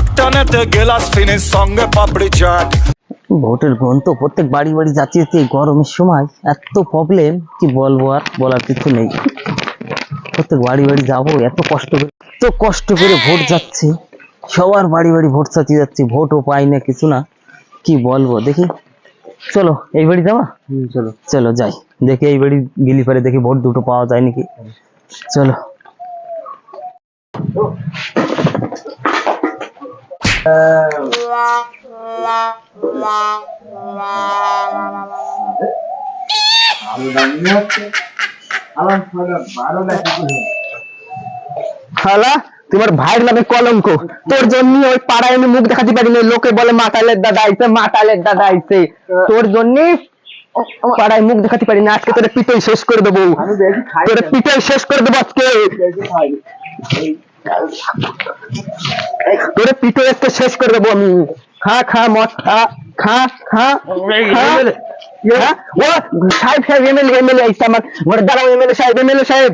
একটানেতে গেলাস ফিনিশ সঙ্গে পাপড়ি চাট ভোটের গ্রন্থ প্রত্যেক বাড়ি বাড়ি যাচ্ছে গরমের সময় এত প্রবলেম কি বলব আর বলার কিছু নেই। প্রত্যেক বাড়ি বাড়ি যাব এত কষ্ট করে এত কষ্ট করে ভোট যাচ্ছে। সবার বাড়ি বাড়ি ভোট চাচিয়ে যাচ্ছে ভোটও পাই না কিছু না। কি বলব দেখি। চলো এই বাড়ি যাবা? চলো। চলো যাই। দেখি এই বাড়ি গেলি পারে দেখি ভোট দুটো পাওয়া যায় নাকি? চলো। তোমার ভাইয়ের নামে কলঙ্ক। তোর জন্য ওই পাড়ায় আমি মুখ দেখাতে পারিনি। লোকে বলে মাতালের দাদা আইছে, মাতালের দাদা আইছে। তোর জন্য পাড়ায় মুখ দেখাতে পারি না আজকে তোরে পিটে শেষ করে দেবো। তোরে পিটে শেষ করে দেবো আজকে। তোরে পিটে আজকে শেষ করে দেবো আমি। খা খা মদ খা খা খা। হ্যাঁ? ও সাহেব সাহেব এমএলএ এমএলএ আমার। ঘরে দাঁড়াও এমএলএ সাহেব এমএলএ সাহেব।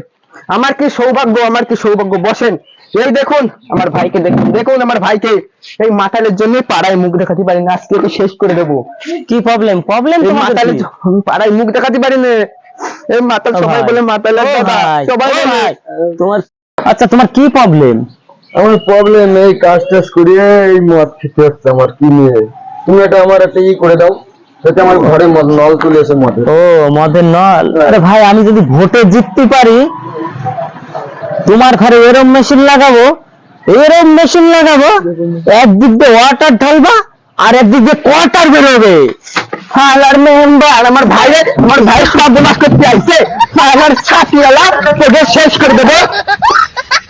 আমার কি সৌভাগ্য আমার কি সৌভাগ্য? বসেন। এই দেখুন আমার ভাইকে দেখুন দেখুন আমার ভাইকে। এই মাতালের জন্য পাড়ায় মুখ দেখাতে পারি না আজকে শেষ করে দেবো। কি প্রবলেম প্রবলেম তো মাতালের পাড়ায় মুখ দেখাতে পারি না এই মাতাল সবাই বলে মাতালের দাদা সবাই তোমার আচ্ছা তোমার কি প্রবলেম আমার প্রবলেম এই কাজ টাজ করিয়ে এই মদ খেতে হচ্ছে আমার, কি নিয়ে? তুমি এটা আমার একটা ই করে দাও, যাতে আমার ঘরে মদ, নল এসে মদে ও, মদের নল? আরে ভাই, আমি যদি ভোটে জিততে পারি, তোমার ঘরে এরম মেশিন লাগাবো, এরম মেশিন লাগাবো, একদিক দিয়ে ওয়াটার ঢালবা, আর একদিক দিয়ে কোয়ার্টার বেরোবে। হালার মেম্বার, আমার ভাই আমার ভাই সব করতে আইছে। আমার ছাতিওয়ালা তোকে শেষ করে দেবো।